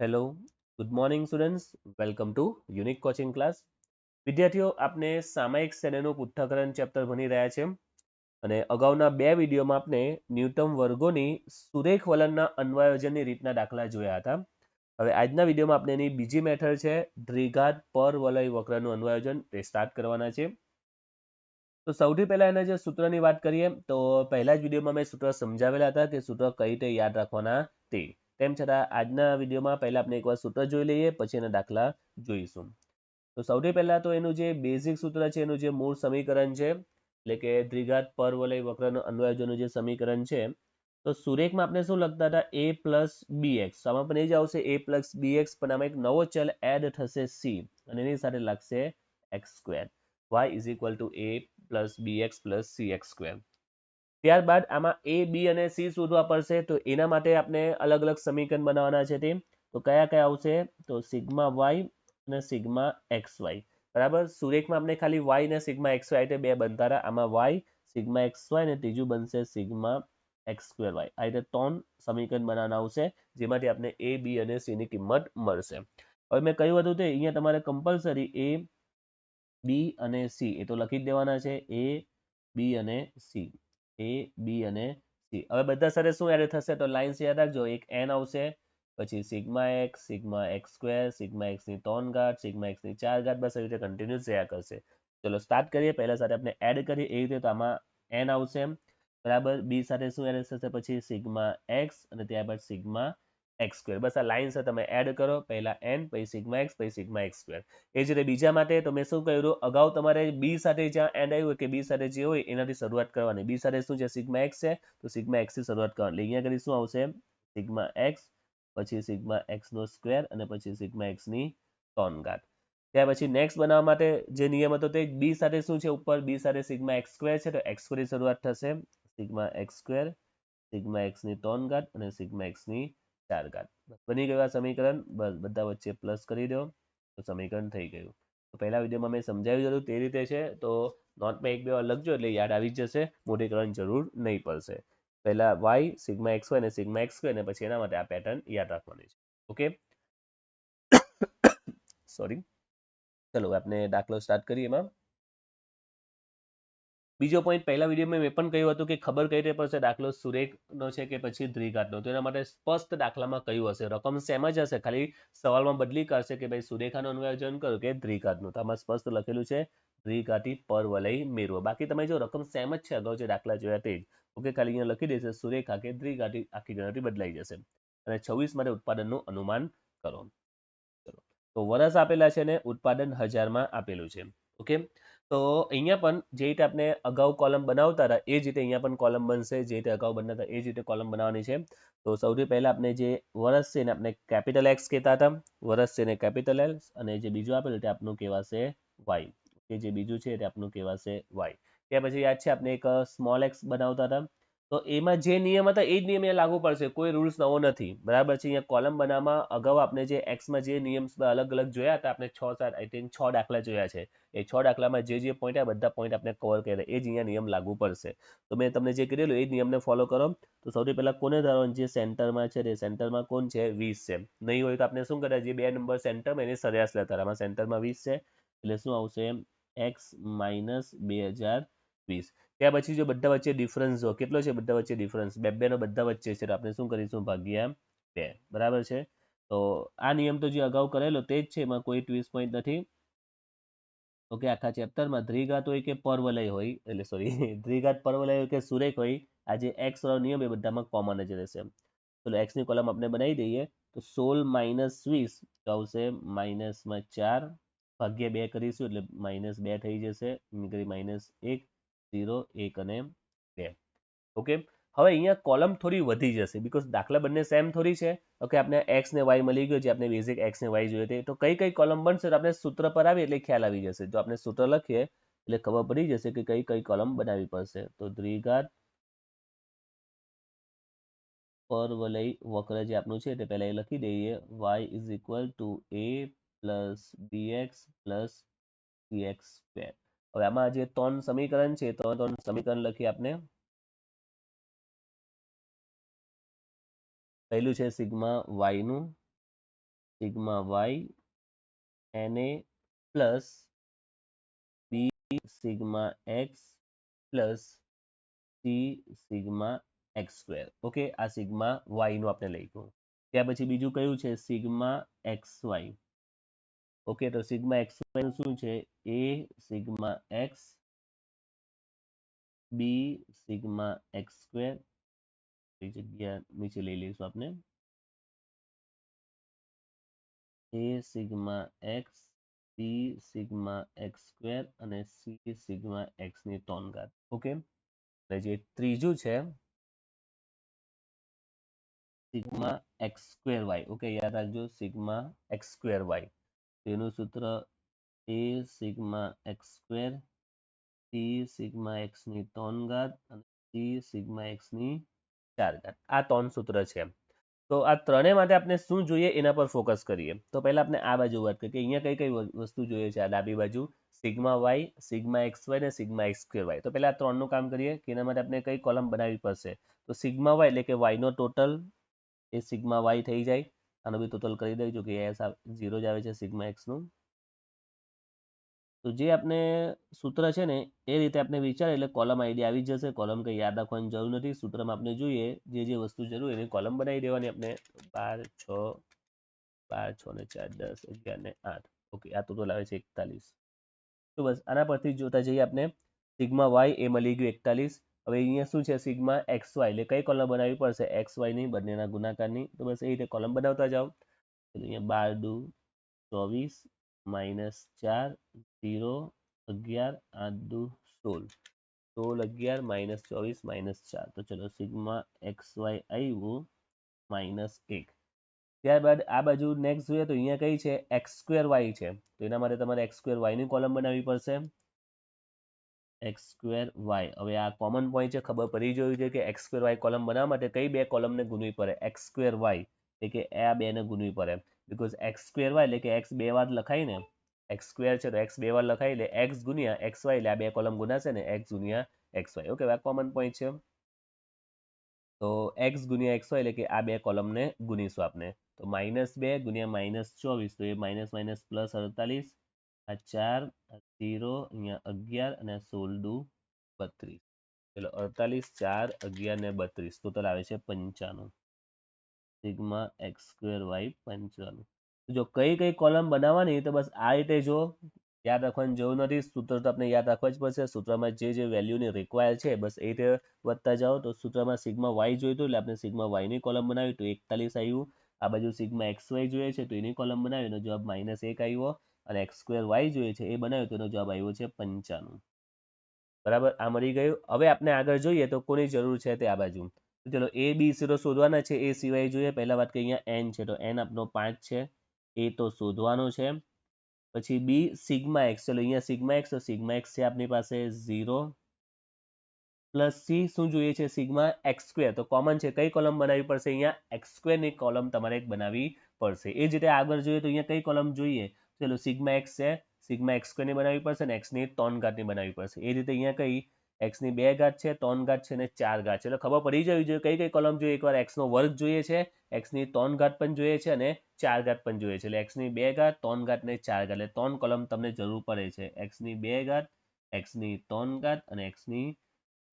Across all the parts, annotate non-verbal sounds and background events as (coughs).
Hello good morning students welcome to unique coaching class વિદ્યાર્થીઓ આપણે સામાયિક શ્રેણીનું પૃથ્થકરણ ચેપ્ટર ભણી રહ્યા છે અને અગાઉના બે વિડીયોમાં આપણે ન્યૂટમ વર્ગોની સુરેખ વલણના અન્વયોજનની રીતના દાખલા જોયા હતા. હવે આજના વિડીયોમાં આપણે એની બીજી મેથડ છે, દ્વિઘાત પર વલય વક્રનું અન્વયોજન. તે સ્ટાર્ટ કરવાના છે. તો સૌથી પહેલા એના જે સૂત્રની વાત કરીએ, તો પહેલા જ વિડીયોમાં મેં સૂત્ર સમજાવેલા હતા કે સૂત્ર કઈ રીતે યાદ રાખવાના તે. તેમ છતાં, આજના વિડીયોમાં પહેલા આપણે એકવાર સૂત્ર જોઈ લઈએ, પછી એના દાખલા જોઈશું. તો સૌથી પહેલા તો એનું જે બેઝિક સૂત્ર છે, એનું જે મૂળ સમીકરણ છે, એટલે કે દ્વિઘાત પરવલય વક્રનું અન્વયોજનનું જે સમીકરણ છે, તો સુરેખમાં આપણે શું લખતા હતા? એ પ્લસ બી એક્સ આમાં પણ એ જ આવશે એ પ્લસ બી એક્સ પણ આમાં એક નવો ચલ એડ થશે સી અને એની સાથે લાગશે X square Y is equal to A plus B X plus C X square ત્યારબાદ આમાં એ બી અને સી શોધવા પડશે. તો એના માટે આપણે અલગ અલગ સમીકરણ બનાવવાના છે તે. તો કયા કયા આવશે? તો સિગ્મા વાય અને સિગ્મા એક્સ વાય બરાબર? સુરેખમાં આપણે ખાલી વાય ને સિગ્મા એક્સ વાય બે બનતા રહ્યા આમાં વાય સિગ્મા એક્સ વાય ને ત્રીજું બનશે સિગ્મા એક્સ સ્ક્વેર વાય આ રીતે ત્રણ સમીકરણ બનાવવાના આવશે, જેમાંથી આપણે એ બી અને સીની કિંમત મળશે. હવે મેં કહ્યું હતું તે, અહીંયા તમારે કમ્પલસરી એ બી અને સી એ તો લખી જ દેવાના છે. એ બી અને સી એ બી અને સી હવે બધા સાથે શું એડ થશે તો લાઇન્સ યાદ રાખજો. એક એન આવશે, પછી sigma X sigma X square sigma એક્સની ત્રણ ઘાત, સિગ્મા એક્સની ચાર ઘાત, બસ એવી રીતે કન્ટિન્યુઅસ રહ્યા કરશે. ચલો સ્ટાર્ટ કરીએ. પહેલા સાથે આપણે એડ કરીએ. એવી રીતે તો આમાં એન આવશે. બરાબર. બી સાથે શું એડ થશે? પછી સિગ્મા એક્સ અને ત્યારબાદ સિગ્મા એક્સ સ્ક્વેર. બસ આ લાઇન છે તમે એડ કરો, પહેલા એન પછી સિગ્મા એક્સ, પછી સિગ્મા એક્સ સ્ક્વેર. એ જ રીતે બીજા માટે તો મેં શું કર્યું? અગાઉ તમારે બી સાથે જ્યાં એન્ડ આવ્યું હોય કે બી સાથે જે હોય, એનાથી શરૂઆત કરવાની. બી સાથે શું છે? સિગ્મા એક્સ છે, તો સિગ્મા એક્સથી શરૂઆત કરવાની. અહીંયા કરી શું આવશે સિગ્મા એક્સ, પછી સિગ્મા એક્સનો સ્ક્વેર, અને પછી સિગ્મા એક્સની ત્રણ ઘાત. ત્યાર પછી નેક્સ્ટ બનાવવા માટે જે નિયમ હતો તે બી સાથે શું છે? ઉપર બી સાથે સિગ્મા એક્સ સ્ક્વેર છે, તો એક્સ સ્ક્વેરની શરૂઆત થશે. સિગ્મા એક્સ સ્ક્વેર, સિગ્મા એક્સની ત્રણ ઘાત, અને સિગ્મા એક્સની ચાર ઘાત. બની ગયું આ સમીકરણ. બસ બધા વચ્ચે પ્લસ કરી દો. તો સમીકરણ થઈ ગયું. તો પહેલા વિડીયોમાં મેં સમજાવ્યું હતું તે રીતે છે. તો નોટમાં એક બે વાર લખજો એટલે યાદ આવી જશે. મોટી કરવાની જરૂર નહીં પડશે. પહેલા વાય સિગ્મા એક્સ વાય અને સિગ્મા એક્સ અને પછી એના માટે આ પેટર્ન યાદ રાખવાની છે. ઓકે સોરી (coughs) ચલો આપણે દાખલો સ્ટાર્ટ કરીએ એમાં. બીજો પોઈન્ટ પહેલા વિડીયોમાં મેં પણ કહ્યું હતું કે ખબર કઈ રીતે પડશે? દાખલો સુરેખનો છે કે પછી દ્વિઘાતનો? તો એના માટે સ્પષ્ટ દાખલામાં કયું હશે. રકમ સેમ જ હશે. ખાલી સવાલમાં બદલી કરશે કે ભાઈ સુરેખાનું અન્વયોજન કરો કે દ્વિઘાતનું? તો આમાં સ્પષ્ટ લખેલું છે, દ્વિઘાતી પરવલય મેળવો. બાકી તમે જો રકમ સેમ જ છે, અગાઉ જે દાખલા જોયા તે જ. ઓકે, ખાલી અહીંયા લખી દેશે, સુરેખા કે દ્વિઘાતી આખી ગણતરી બદલાઈ જશે. અને છવ્વીસ માટે ઉત્પાદનનું અનુમાન કરો. તો વરસ આપેલા છે ને, ઉત્પાદન હજારમાં આપેલું છે. ઓકે? તો અહીંયા પણ જે રીતે આપણે અગાઉ કોલમ બનાવતા હતા, એ જ રીતે અહીંયા પણ કોલમ બનશે. જે રીતે અગાઉ બનાવતા એ જ રીતે કોલમ બનાવવાની છે. તો સૌથી પહેલાં આપણે જે વર્ષ છે એને આપણે કેપિટલ એક્સ કહેતા હતા. વર્ષ છે એને કેપિટલ એલ અને જે બીજું આપેલું તે આપનું કહેવાશે વાય કે જે બીજું છે તે આપનું કહેવાશે વાય ત્યાર પછી યાદ છે આપણે એક સ્મોલ એક્સ બનાવતા હતા. તો એમાં જે નિયમ હતા, એ જ નિયમ અહીંયા લાગુ પડશે. કોઈ રૂલ્સ નવો નથી. બરાબર છે? અહીંયા કોલમ બનાવવામાં અગાઉ આપણે જે એક્સમાં જે નિયમ અલગ અલગ જોયા હતા આપણે છ, સાત, આઈ થિંક છ દાખલા જોયા છે. એ છ દાખલામાં જે જે પોઈન્ટ બધા પોઈન્ટ આપણે કવર કર્યા એ જ અહીંયા નિયમ લાગુ પડશે. તો મેં તમને જે કરેલું એ જ નિયમને ફોલો કરો. તો સૌથી પહેલા કોને ધારવાનું જે સેન્ટરમાં છે, તે સેન્ટરમાં કોણ છે? વીસ છે. નહીં હોય તો આપણે શું કર્યા જે બે નંબર સેન્ટરમાં એની સરેરાશ લેતા આમાં સેન્ટરમાં વીસ છે. એટલે શું આવશે? એક્સ માઇનસ બે હજાર વીસ. ત્યાર પછી જો બધા વચ્ચે ડિફરન્સ જો, કેટલો છે બધા વચ્ચે ડિફરન્સ બે, બેનો બધા વચ્ચે છે આપણે શું કરીશું? ભાગ્યા બે. બરાબર છે? તો આ નિયમ તો જે અગાઉ કરેલો તે જ છે, એમાં કોઈ ટ્વીસ પોઈન્ટ નથી. ઓકે આખા ચેપ્ટરમાં દ્વિઘાત હોય કે પર્વલય હોય, એટલે સોરી (laughs) દ્વિઘાત, પર્વલય હોય કે સુરેખ હોય, આ જે એક્સ વાળો નિયમ એ બધામાં કોમન જ રહેશે ચલો એક્સની કોલમ આપણે બનાવી દઈએ. તો સોળ માઇનસ વીસ આવશે માઇનસમાં ચાર. ભાગ્યા બે કરીશું, એટલે માઇનસ બે થઈ જશે. માઇનસ એક. ઝીરો એક અને બે. ઓકે હવે અહીંયા કોલમ થોડી વધી જશે બીકોઝ દાખલા બંને સેમ થોડી છે. ઓકે આપણે એક્સ ને વાય મળી ગયો છે આપણે બેઝિક એક્સ ને વાય જોઈએ તો. કઈ કઈ કોલમ બનશે તો આપણે સૂત્ર પર આવે એટલે ખ્યાલ આવી જશે. જો આપણે સૂત્ર લખીએ એટલે ખબર પડી જશે કે કઈ કઈ કોલમ બનાવવી પડશે. તો દ્વિઘાત પર વલય વક્ર જે આપણું છે તે પહેલા એ લખી દઈએ. Y is equal to a plus b x plus c x square હવે આમાં જે ત્રણ સમીકરણ છે, ત્રણ ત્રણ સમીકરણ લખી આપણે પહેલું છે સિગ્મા વાયનું સિગ્મા વાય એને plus b sigma x plus c sigma x square. Okay? આ સિગ્મા વાયનું આપણે લખ્યું. ત્યાર પછી બીજું કયું છે? સિગ્મા એક્સ વાય ઓકે તો સિગ્મા એક્સ વાય શું છે? A sigma x b sigma x square. એ જગ્યા નીચે લઈ લઈશું આપણે a sigma x b sigma x square અને સી સિગ્મા એક્સની ત્રણ ઘાત. ઓકે અને જે ત્રીજું છે, sigma x square y. Okay યાદ રાખજો, સિગ્મા એક્સ સ્ક્વેર વાય. તેનું સૂત્ર a sigma x square c sigma એક્સની ત્રણ ઘાત અને સી સિગ્મા એક્સની ચાર ઘાત. આ ત્રણ સૂત્ર છે. તો આ ત્રણેય માટે આપણે શું જોઈએ એના પર ફોકસ કરીએ. તો પહેલા આપણે આ બાજુ વાત કરીએ કે અહીંયા કઈ કઈ વસ્તુ જોઈએ છે આ ડાબી બાજુ? Sigma y sigma x y અને સિગ્મા એક્સ સ્ક્વેર વાય તો પહેલા આ ત્રણનું કામ કરીએ કે એના માટે આપણે કઈ કોલમ બનાવવી પડશે? તો સિગ્મા વાય એટલે કે વાયનો ટોટલ એ સિગ્મા વાય થઈ જાય. આનો બી ટોટલ કરી દઈશું કે એસ ઝીરો જ આવે છે સિગ્મા એક્સનું તો જે આપણે સૂત્ર છે ને, એ રીતે આપણે વિચારે એટલે કોલમ આઈડી આવી જશે. કોલમ કંઈ યાદ રાખવાની જરૂર નથી. સૂત્રમાં આપણે જોઈએ, જે જે વસ્તુ જરૂર એની કોલમ બનાવી દેવાની આપણે બાર, છ બાર, છ ને ચાર, દસ, અગિયાર ને આઠ. ઓકે આ ટોટલ આવે છે એકતાલીસ. તો બસ, આના પરથી જોતા જઈએ આપણે સિગ્મા વાય એ મળી ગયું એકતાલીસ. હવે અહીંયા શું છે? સિગ્મા એક્સ વાય એટલે કઈ કોલમ બનાવવી પડશે? એક્સ વાયની બંનેના ગુણાકારની. તો બસ એ રીતે કોલમ બનાવતા જાઓ. અહીંયા બાર દુ, ચોવીસ માઇનસ ચાર, ઝીરો, અગિયાર, આઠ દુ, સોળ. સોળ, અગિયાર માઇનસ ચોવીસ માઇનસ ચાર. તો ચલો સિગ્મા એક્સ વાય આવ્યું માઇનસ એક. ત્યારબાદ આ બાજુ નેક્સ્ટ જોઈએ તો અહીંયા કઈ છે? એક્સ સ્ક્વેર વાય છે. તો એના માટે તમારે એક્સ સ્ક્વેર વાયની કોલમ બનાવવી પડશે. X square y. હવે આ કોમન પોઈન્ટ છે, ખબર પડી જોયું છે કે એક્સ સ્ક્વેર વાય કોલમ બનાવવા માટે કઈ બે કોલમને ગુણવી પડે? X square y. એટલે કે આ બેને ગુણવી પડે. બીકોઝ એક્સ સ્ક્વેર વાય એટલે કે એક્સ બે વાર લખાય ને, એક્સ સ્ક્વેર છે તો એક્સ બે વાર લખાય એટલે એક્સ ગુણ્યા એક્સ વાય એટલે આ બે કોલમ ગુણાશે ને એક્સ ગુણ્યા એક્સ વાય. ઓકે આ કોમન પોઈન્ટ છે. તો એક્સ ગુણ્યા એક્સ વાય એટલે કે આ બે કોલમને ગુણીશું આપણે. તો માઇનસ બે ગુણ્યા માઇનસ ચોવીસ. તો એ માઇનસ માઇનસ પ્લસ અડતાલીસ. આ ચાર, ઝીરો, અહીંયા અગિયાર અને સોળ દુ બત્રીસ. એટલે અડતાલીસ, ચાર, અગિયાર ને બત્રીસ. ટોટલ આવે છે પંચાણું. સિગ્મા એક્સ સ્ક્વેર વાય પંચાણું. જો કઈ કઈ કોલમ બનાવવાની તો બસ આ રીતે જો યાદ રાખવાની જરૂર નથી, સૂત્ર તો આપણે યાદ રાખવા જ પડશે. સૂત્રમાં જે જે વેલ્યુની રિક્વાયર છે, બસ એ રીતે વધતા જાઓ. તો સૂત્રમાં સિગ્મા વાય જોઈતું એટલે આપણે સિગ્મા વાયની કોલમ બનાવી. તો એકતાલીસ આવ્યું આ બાજુ સિગ્મા એક્સ વાય જોઈએ છે, તો એની કોલમ બનાવી. જવાબ માઇનસ એક આવ્યો અને એક્સ સ્ક્વેર વાય જોઈએ છે, એ બનાવ્યો તો એનો જવાબ આવ્યો છે પંચાણું. બરાબર? આ મળી ગયું. હવે આપણે આગળ જોઈએ તો કોની જરૂર છે તે આ બાજુ. ચલો, એ, બી, ઝીરો શોધવાના છે, એ સિવાય જોઈએ. પહેલા વાત કે અહીંયા એન છે, તો એન આપનો પાંચ છે, એ તો શોધવાનો છે. પછી બી, સિગ્મા એક્સ. ચલો, અહીંયા સિગ્મા એક્સ, તો સિગ્મા એક્સ છે આપની પાસે ઝીરો. પ્લસ સી શું જોઈએ છે? સિગ્મા એક્સ તો કોમન છે, કઈ કોલમ બનાવવી પડશે? અહીંયા એક્સ સ્ક્વેરની કોલમ તમારે બનાવવી પડશે. એ જ રીતે આગળ જોઈએ તો અહીંયા કઈ કોલમ જોઈએ? ચલો સિગ્મા એક્સ છે. સિગ્મા એક્સ સ્ક્વેરની બનાવવી પડશે ને એક્સની ત્રણ ઘાતની બનાવવી પડશે. એ રીતે અહીંયા કઈ એક્સની બે ઘાત છે, ત્રણ ઘાત છે અને ચાર ઘાત છે. એટલે ખબર પડી જવી જોઈએ કઈ કઈ કોલમ જોઈએ? એકવાર એક્સનો વર્ગ જોઈએ છે, એક્સની ત્રણ ઘાત પણ જોઈએ છે અને ચાર ઘાત પણ જોઈએ છે. એટલે એક્સની બે ઘાત, ત્રણ ઘાત ને ચાર ઘાત. એટલે ત્રણ કોલમ તમને જરૂર પડે છે. એક્સની બે ઘાત, એક્સની ત્રણ ઘાત અને એક્સની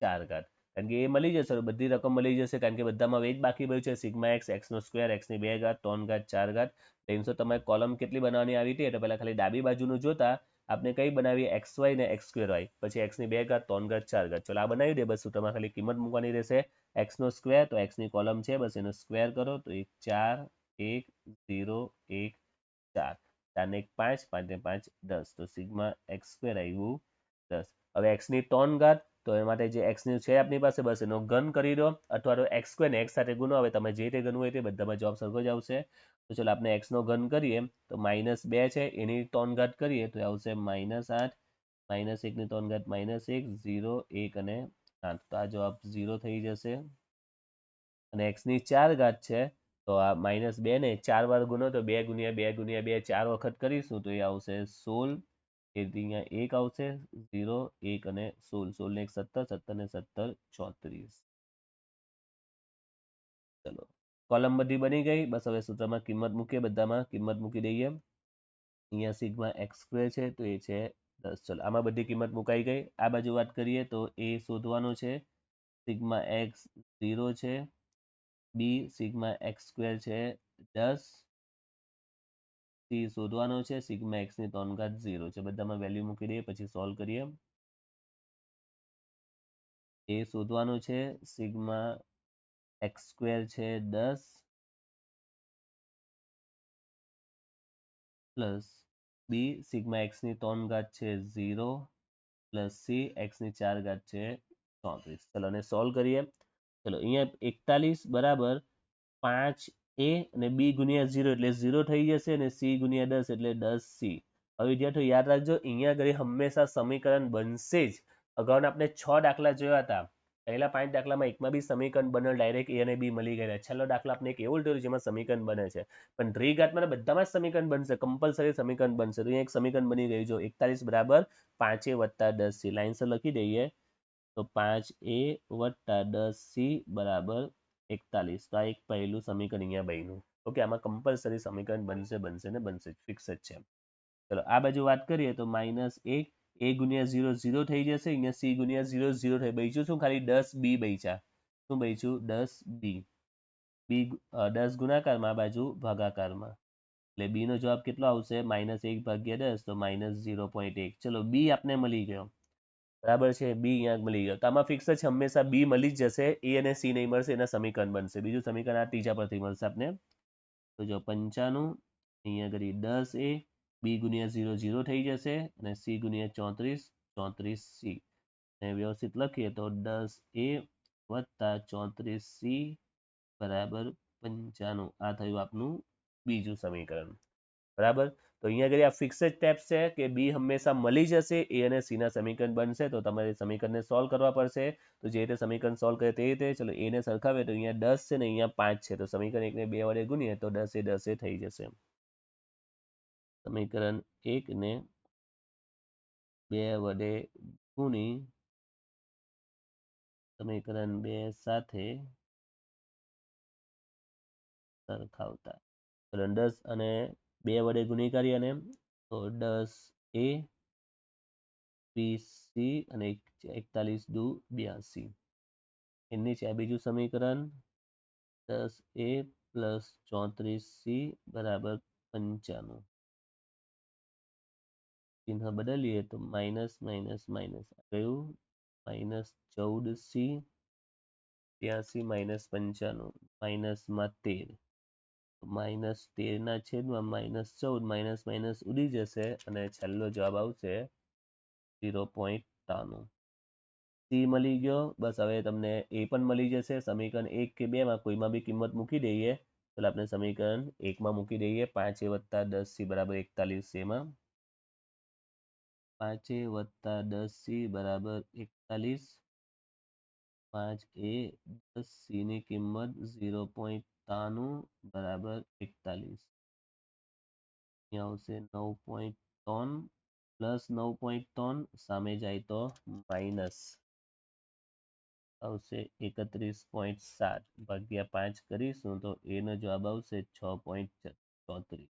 ચાર ઘાત. કારણ કે એ મળી જશે બધી રકમ મળી જશે, કારણ કે બધામાં વેજ બાકી બચ્યું છે, સિગ્મા એક્સ એક્સનો સ્ક્વેર એક્સની બે ઘાત, ત્રણ ઘાત, ચાર ઘાત. ત્રણસો તમારે કોલમ કેટલી બનાવવાની આવી હતી? એટલે પહેલાં ખાલી ડાબી બાજુનું જોતા આપણે કઈ બનાવીએ? એક્સ વાય ને એક્સ સ્ક્વેર વાય. પછી એક્સની બે ઘાત, ત્રણ ઘાત, ચાર ઘાત. ચલો આ બનાવી દે બસ, તમારે ખાલી કિંમત મૂકવાની રહેશે. એક્સનો સ્ક્વેર, તો એક્સની કોલમ છે, બસ એનો સ્ક્વેર કરો, તો એક, ચાર, એક, ઝીરો, એક, ચાર. ચારને એક, પાંચ પાંચ ને પાંચ, દસ. તો સિગ્મા એક્સ સ્ક્વેર આવ્યું દસ. હવે એક્સની ત્રણ ઘાત તો એ માટે જે એક્સની છે આપની પાસે બસ એનો ઘન કરી દો અથવા તો એક્સ સ્ક્વેર ને એક્સ સાથે ગુનો આવે, તમે જે રીતે ગણવું હોય તે બધામાં જવાબ સરખો જ આવશે. તો ચલો આપણે એક્સનો ઘન કરીએ, તો માઇનસ બે છે, એની ત્રણ કરીએ, તો આવશે માઇનસ આઠ માઇનસ એકની ત્રણ ઘાત માઇનસ એક ઝીરો એક અને આઠ. તો આ જવાબ ઝીરો થઈ જશે. અને એક્સની ચાર ઘાત છે, તો આ માઇનસ બે ને ચાર વાર ગુનો, તો બે ગુણ્યા બે ગુણ્યા બે, ચાર વખત કરીશું, તો એ આવશે સોળ. અહીંયા એક આવશે, ઝીરો, એક અને સોળ. સોળ ને એક સત્તર સત્તર ને સત્તર, ચોત્રીસ. ચલો. કોલમ બધી બની ગઈ. બસ હવે સૂત્રમાં કિંમત મૂકીએ બધામાં. કિંમત મૂકી દઈએ. અહીંયા સિગ્મા એક્સ સ્ક્વેર છે તો એ છે દસ. ચલો, આમાં બધી કિંમત મુકાઈ ગઈ. આ બાજુ વાત કરીએ તો એ શોધવાનો છે. સિગ્મા એક્સ ઝીરો છે. બી સિગ્મા એક્સ સ્ક્વેર છે દસ. સી શોધવાનો છે સિગ્મા એક્સની ત્રણ ઘાત ઝીરો છે બધામાં વેલ્યુ મૂકી દઈએ પછી સોલ્વ કરીએ એ શોધવાનું છે સિગ્મા એક્સ સ્ક્વેર છે દસ પ્લસ બી સિગ્મા એક્સની ત્રણ ઘાત છે ઝીરો પ્લસ સી એક્સની ચાર ઘાત છે ચોત્રીસ ચલો અને સોલ્વ કરીએ ચલો અહીંયા એકતાલીસ બરાબર પાંચ એ અને બી ગુણ્યા ઝીરો એટલે ઝીરો થઈ જશે અને સી ગુણ્યા દસ એટલે દસ સી. હવે વિદ્યાર્થીઓ યાદ રાખજો, અહીંયા આગળ હંમેશા સમીકરણ બનશે જ. અગાઉના આપણે છ દાખલા જોયા હતા. પહેલા પાંચ દાખલામાં એકમાં બી સમીકરણ બને ડાયરેક્ટ એ અને બી મળી ગયેલા. છેલ્લો દાખલા આપણે એક એવું લીધું જેમાં સમીકરણ બને છે. પણ દ્વિઘાતમાં બધામાં જ સમીકરણ બનશે કમ્પલસરી સમીકરણ બનશે. તો અહીંયા એક સમીકરણ બની ગયું જો એકતાલીસ બરાબર પાંચે વત્તા દસ સી. લાઇન્સર લખી દઈએ. તો પાંચ એ વત્તા દસ સી બરાબર એકતાલીસ, તો આ એક પહેલું સમીકરણ અહીંયા બન્યું. ઓકે, આમાં કમ્પલસરી સમીકરણ બનશે બનશે ને બનશે ફિક્સ જ છે ચલો, આ બાજુ વાત કરીએ તો માઇનસ એક, એ ગુણ્યા ઝીરો ઝીરો થઈ જશે, અહીંયા સી ગુણ્યા ઝીરો ઝીરો થઈ બચ્યું શું? ખાલી દસ બી બચ્યા શું બચ્યું દસ બી બી દસ ગુણાકારમાં બાજુ ભાગાકારમાં. એટલે બી નો જવાબ કેટલો આવશે? માઇનસ એક ભાગ્યા દસ, તો માઇનસ ઝીરો પોઈન્ટ એક. ચલો બી આપને મળી ગયો. બરાબર છે બી અહીંયા મળી ગયો. તો આમાં ફિક્સ છે, હંમેશા બી મળી જ જશે. એ અને સી નહીં મળશે, એના સમીકરણ બનશે. બીજું સમીકરણ આ ત્રીજા પરથી મળશે આપને. તો જો પંચાણું, અહીંયા કરી દસ એ બી ગુણ્યા ઝીરો ઝીરો થઈ જશે અને સી ગુણ્યા ચોત્રીસ ચોત્રીસ સી અને વ્યવસ્થિત લખીએ તો દસ એ વત્તા ચોત્રીસ સી બરાબર પંચાણું. આ થયું આપનું બીજું સમીકરણ. બરાબર? તો અહીંયા આગળ આ ફિક્સ જ ટેપ્સ છે કે બી હંમેશા મળી જશે એ અને સીના સમીકરણ બનશે, તો તમારે સમીકરણને સોલ્વ કરવા પડશે. તો જે રીતે સમીકરણ સોલ્વ કરે તે રીતે, ચલો એને સરખાવે તો અહીંયા દસ છે ને અહીંયા પાંચ છે. તો સમીકરણ એકને બે વડે ગુણીએ તો દસે દસે થઈ જશે. સમીકરણ એક ને બે વડે ગુણી સમીકરણ બે સાથે સરખાવતા. ચલો દસ અને બે વડે ગુણી અને દસ એ વીસ અને એકતાલીસ દુ બ્યાસી. એની છે આ બીજું સમીકરણ, દસ એ પ્લસ ચોત્રીસ સી બરાબર પંચાણું. ચિહ્ન બદલીએ તો માઇનસ માઇનસ માઇનસ ગયું, માઇનસ ચૌદ સી ત્યાસી માઇનસ પંચાણું, માઇનસમાં તેર. માઇનસ તેરના છેદમાં માઇનસ ચૌદ માઇનસ માઇનસ ઉડી જશે અને છેલ્લો જવાબ આવશે ઝીરો પોઈન્ટ ત્રાણું સી મળી ગયો. બસ હવે તમને એ પણ મળી જશે. સમીકરણ એક કે બેમાં કોઈમાં બી કિંમત મૂકી દઈએ એટલે આપણે સમીકરણ એકમાં મૂકી દઈએ. પાંચ વત્તા દસ સી બરાબર એકતાલીસ એમાં. પાંચે વત્તા દસ સી બરાબર એકતાલીસ. પાંચ એ દસ સી ની કિંમત ઝીરો પોઈન્ટ ત્રાણું બરાબર એકતાલીસ. આવશે નવ પોઈન્ટ ત્રણ પ્લસ નવ પોઈન્ટ ત્રણ સામે જાય તો માઇનસ આવશે એકત્રીસ પોઈન્ટ સાત. ભાગ્યા પાંચ કરીશું તો એનો જવાબ આવશે છ પોઈન્ટ ચોત્રીસ.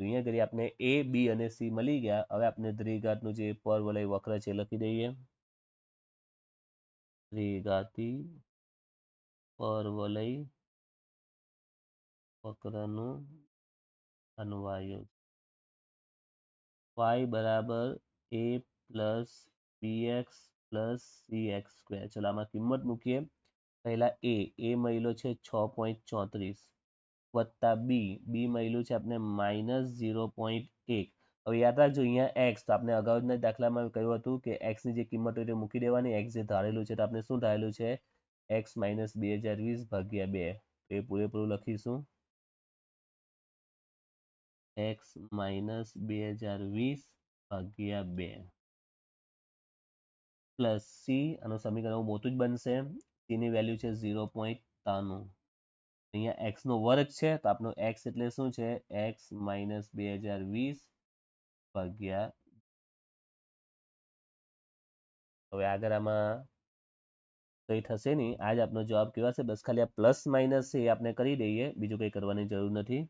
અહીંયા કરી આપણે એ બી અને સી મળી ગયા. હવે આપણે દ્વિઘાતનું જે પરવલય વક્ર છે લખી દઈએ. દ્વિઘાતી પરવલય વક્રનું અન્વયો y બરાબર a plus bx plus cx square ચલો, આમાં કિંમત મૂકીએ. પહેલા a a મહિલો છે છ પોઈન્ટ ચોત્રીસ વત્તા બી બી મહિલું છે આપણે માઇનસ ઝીરો પોઈન્ટ એક. હવે યાદ રાખજો, અહીંયા એક્સ તો આપણે અગાઉના દાખલામાં કહ્યું હતું કે એક્સની જે કિંમત હોય તે મૂકી દેવાની. એક્સ જે ધારેલું છે તો આપણે શું ધારેલું છે? એક્સ માઇનસ બે હજાર વીસ ભાગ્યા બે. એ પૂરેપૂરું લખીશું. એક્સ માઇનસ બે હજાર વીસ ભાગ્યા બે. પ્લસ સી આનું સમીકરણ મોટું જ બનશે. સીની વેલ્યુ છે ઝીરો પોઈન્ટ ત્રાણું. અહીંયા એક્સ નો વર્ગ છે, તો આપણો એક્સ એટલે શું છે? એક્સ માઇનસ બે હજાર વીસ ભાગ્યા હવે આગળ આમાં કંઈ થશે નહીં. આ જ આપનો જવાબ કેવા છે? બસ ખાલી આ પ્લસ માઇનસ છે એ આપણે કરી દઈએ. બીજું કંઈ કરવાની જરૂર નથી.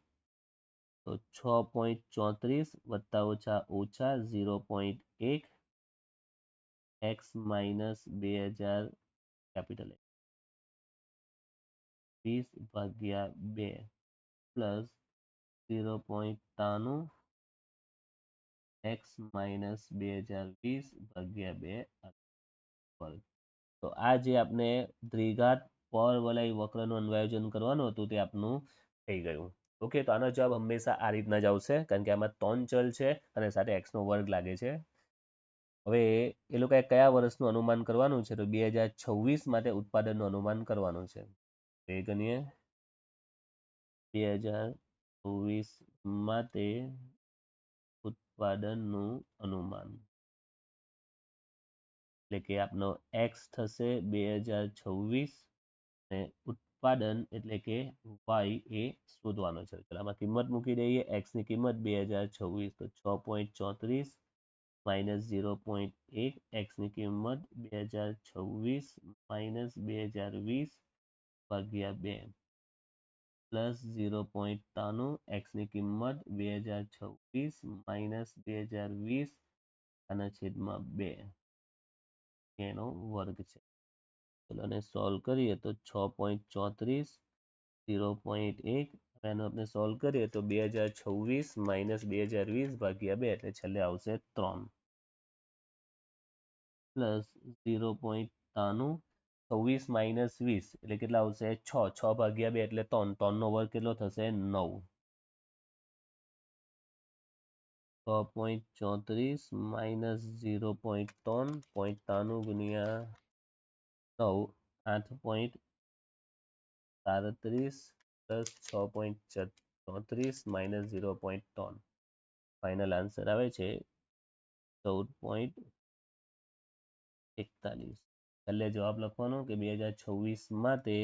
તો છ પોઈન્ટ ચોત્રીસ વત્તા ઓછા ઓછા ઝીરો પોઈન્ટ એક એક્સ માઇનસ બે હજાર કેપિટલ વીસ ભાગ્યા બે પ્લસ ઝીરો પોઈન્ટ ત્રાણું એક્સ માઇનસ બે હજાર વીસ ભાગ્યા બે વર્ગ તો આ જે આપણે દ્વિઘાત પરવલય વક્રનું અન્વયોજન કરવાનું હતું તે આપનું થઈ ગયું ઓકે તો આનો જવાબ હંમેશા આ રીતના જ આવશે, કારણ કે આમાં ત્રણ ચલ છે અને સાથે એક્સનો વર્ગ લાગે છે. હવે એ લોકોએ કયા વર્ષનું અનુમાન કરવાનું છે? તો બે હજાર છવ્વીસ માટે ઉત્પાદનનું અનુમાન કરવાનું છે. એ ગણીએ. બે હજાર છવ્વીસ માટે ઉત્પાદનનું અનુમાન. એટલે કે આપનો એક્સ થશે બે હજાર છવ્વીસ અને ઉત્પાદન એટલે કે વાય એ શોધવાનો છે. ચાલો આમાં કિંમત મૂકી દઈએ. એક્સની કિંમત બે હજાર છવ્વીસ, તો છ પોઈન્ટ ચોત્રીસ માઇનસ ઝીરો પોઈન્ટ એક. એક્સની કિંમત બે હજાર છવ્વીસ માઇનસ બે હજાર વીસ ભાગ્યા બે પ્લસ ઝીરો પોઈન્ટ ત્રાણું એક્સની કિંમત બે હજાર છવ્વીસ માઇનસ બે હજાર વીસ અને છેદમાં બે. એનો વર્ગ છે. ચલો આને સોલ્વ કરીએ તો છ પોઈન્ટ ચોત્રીસ આપણે સોલ્વ કરીએ તો બે હજાર છવ્વીસ માઇનસ બે હજાર વીસ ભાગ્યા બે એટલે છેલ્લે આવશે ત્રણ. પ્લસ ઝીરો પોઈન્ટ ત્રાણું, છવ્વીસ માઇનસ વીસ એટલે કેટલા આવશે છ. છ ભાગ્યા બે એટલે ત્રણ. ત્રણનો વર્ગ કેટલો થશે નવ. છ પોઈન્ટ ચોત્રીસ માઇનસ ઝીરો પોઈન્ટ ત્રણ પોઈન્ટ ત્રાણું ગુણ્યા નવ, આઠ પોઈન્ટ સાડત્રીસ પ્લસ છ પોઈન્ટ ચોત્રીસ માઇનસ ઝીરો પોઈન્ટ ત્રણ. ફાઇનલ આન્સર આવે છે ચૌદ પોઈન્ટ એકતાલીસ. છેલ્લે જવાબ લખવાનો કે બે હજાર છવ્વીસ માટે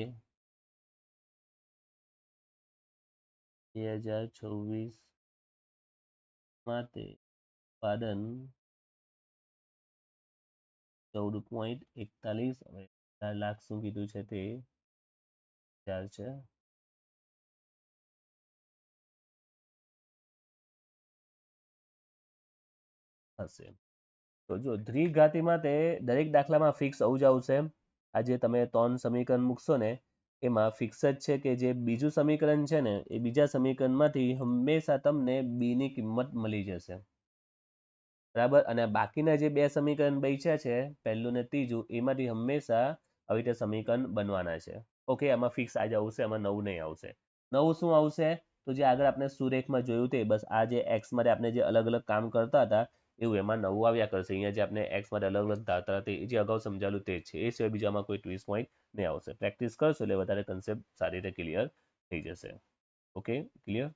બે હજાર છવ્વીસ માટે ઉત્પાદન ચૌદ પોઈન્ટ એકતાલીસ. ચાર લાખ શું કીધું છે તે? ચાર છે? હશે. તો જો દ્વિઘાતીમાં માટે દરેક દાખલામાં ફિક્સ આવું જ આવશે. આજે તમે ત્રણ સમીકરણ મૂકશો ને, એમાં ફિક્સ જ છે કે જે બીજું સમીકરણ છે ને, એ બીજા સમીકરણમાંથી હંમેશા તમને બીની કિંમત મળી જશે. બરાબર? અને બાકીના જે બે સમીકરણ બચ્યા છે, પહેલું ને ત્રીજું, એમાંથી હંમેશા આવી રીતે સમીકરણ બનવાના છે. ઓકે આમાં ફિક્સ આજે આવશે, આમાં નવું નહીં આવશે. નવું શું આવશે? તો જે આગળ આપણે સુરેખમાં જોયું તે, બસ આ જે એક્સ માટે આપણે જે અલગ અલગ કામ કરતા હતા, એવું એમાં નવું આવ્યા કરશે. અહીંયા જે આપણે એક્સ માટે અલગ અલગ ધારતા હતા જે અગાઉ સમજાવેલું તે છે. એ સિવાય બીજામાં કોઈ ટ્વીસ પોઈન્ટ નહીં આવશે. પ્રેક્ટિસ કરશો એટલે વધારે કન્સેપ્ટ સારી રીતે ક્લિયર થઈ જશે. Okay clear